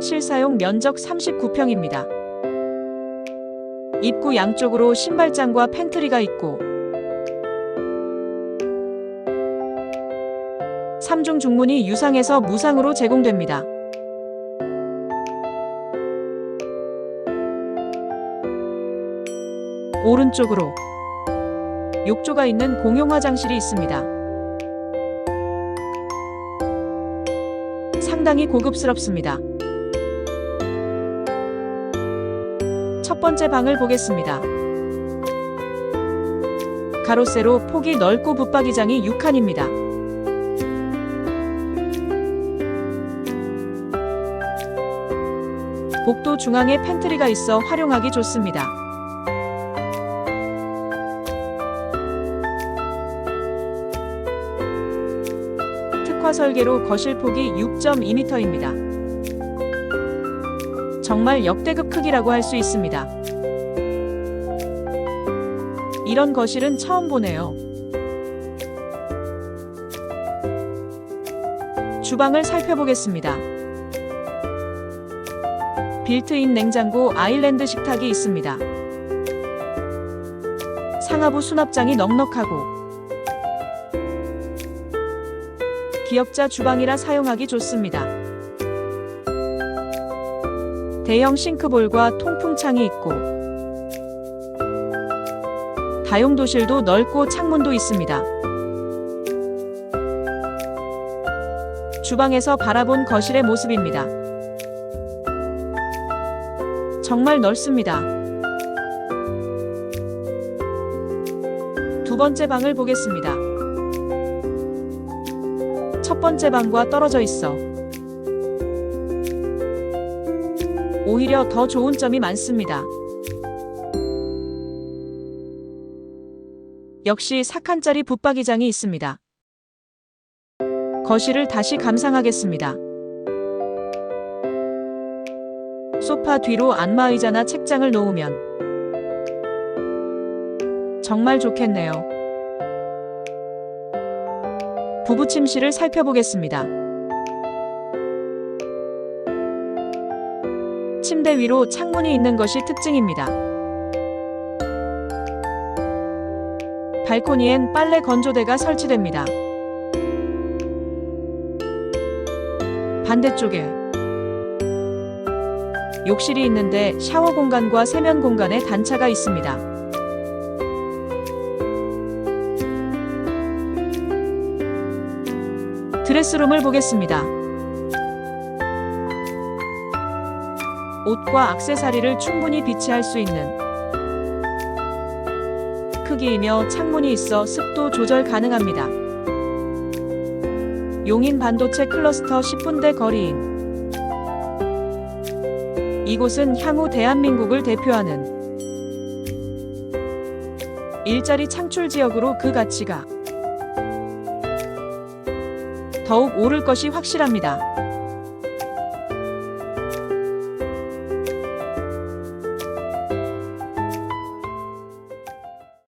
실사용 면적 39평입니다. 입구 양쪽으로 신발장과 팬트리가 있고 3중 중문이 유상에서 무상으로 제공됩니다. 오른쪽으로 욕조가 있는 공용 화장실이 있습니다. 상당히 고급스럽습니다. 첫 번째 방을 보겠습니다. 가로세로 폭이 넓고 붙박이장이 6칸입니다. 복도 중앙에 팬트리가 있어 활용하기 좋습니다. 특화 설계로 거실 폭이 6.2m입니다. 정말 역대급 크기라고 할 수 있습니다. 이런 거실은 처음 보네요. 주방을 살펴보겠습니다. 빌트인 냉장고 아일랜드 식탁이 있습니다. 상하부 수납장이 넉넉하고 기역자 주방이라 사용하기 좋습니다. 대형 싱크볼과 통풍창이 있고 다용도실도 넓고 창문도 있습니다. 주방에서 바라본 거실의 모습입니다. 정말 넓습니다. 두 번째 방을 보겠습니다. 첫 번째 방과 떨어져 있어 오히려 더 좋은 점이 많습니다. 역시 4칸짜리 붙박이장이 있습니다. 거실을 다시 감상하겠습니다. 소파 뒤로 안마의자나 책장을 놓으면 정말 좋겠네요. 부부 침실을 살펴보겠습니다. 침대 위로 창문이 있는 것이 특징입니다. 발코니엔 빨래 건조대가 설치됩니다. 반대쪽에 욕실이 있는데 샤워 공간과 세면 공간에 단차가 있습니다. 드레스룸을 보겠습니다. 옷과 악세사리를 충분히 비치할 수 있는 크기이며 창문이 있어 습도 조절 가능합니다. 용인 반도체 클러스터 10분대 거리인 이곳은 향후 대한민국을 대표하는 일자리 창출 지역으로 그 가치가 더욱 오를 것이 확실합니다.